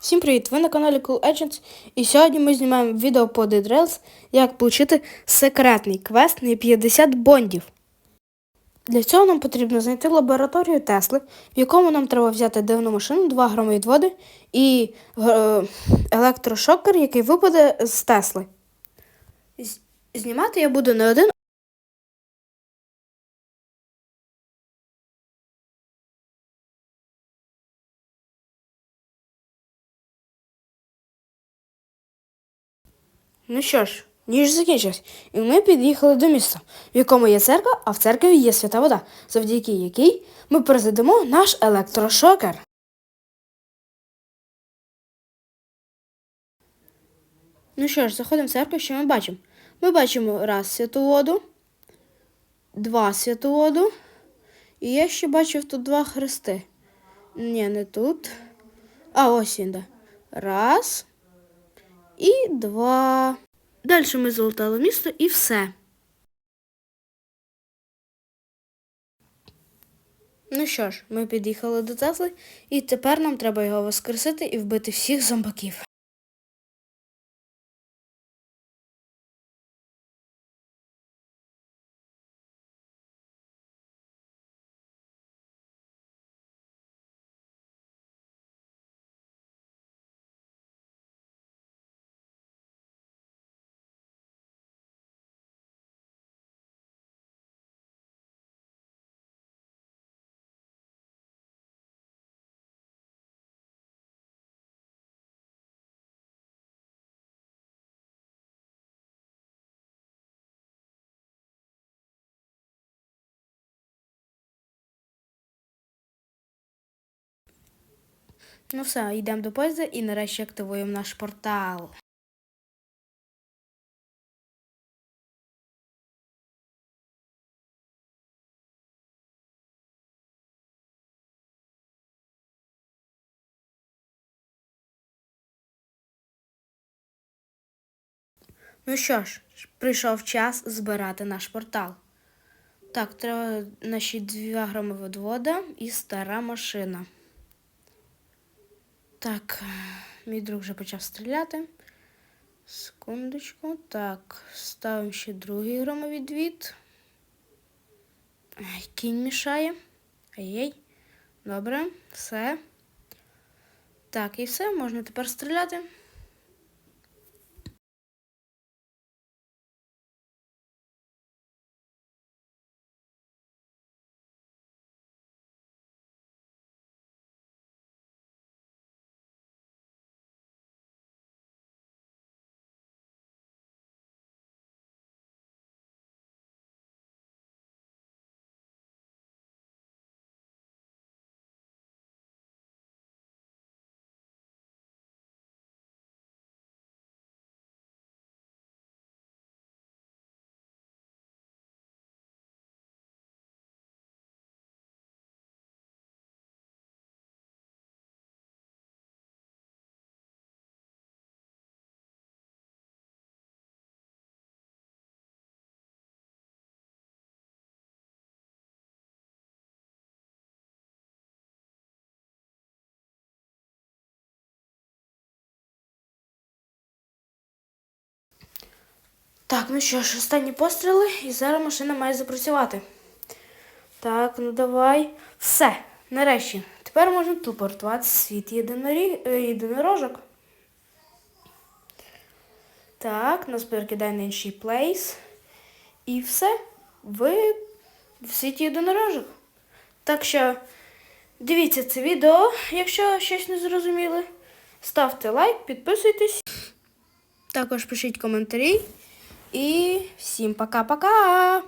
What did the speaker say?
Всім привіт! Ви на каналі Cool Agents і сьогодні ми знімаємо відео по Dead Rails, як отримати секретний квест на 50 бондів. Для цього нам потрібно знайти лабораторію Тесли, в якому нам треба взяти дивну машину, 2 громовідводи і е, електрошокер, який випаде з Тесли. Знімати я буду не один, Ну що ж, ніж закінчилась, і ми під'їхали до міста, в якому є церква, а в церкві є свята вода, завдяки якій ми перезадимо наш електрошокер. Ну що ж, заходимо в церкву, що ми бачимо? Ми бачимо раз святу воду, два святу воду, і я ще бачив тут два хрести. Ні, не тут. А ось він, да. Раз і два. Далі ми залутали місто і все. Ну що ж, ми під'їхали до Тесли, і тепер нам треба його воскресити і вбити всіх зомбаків. Ну все, йдемо до поїзда і нарешті активуємо наш портал. Ну що ж, прийшов час збирати наш портал. Так, треба наші два громоводвода і стара машина. Так, мій друг вже почав стріляти. Секундочку. Так, ставимо ще другий громовідвід. Ай, кінь мішає. Ай-яй. Добре, все. Так, і все, можна тепер стріляти. Так, ну що ж, останні постріли, і зараз машина має запрацювати. Так, ну давай. Все, нарешті. Тепер можемо телепортувати світ єдинорі... е, єдинорожок. Так, нас перекидає на інший плейс. І все. Ви в світі єдинорожок. Так що дивіться це відео, якщо щось не зрозуміли. Ставте лайк, підписуйтесь. Також пишіть коментарі. І всім пока-пока!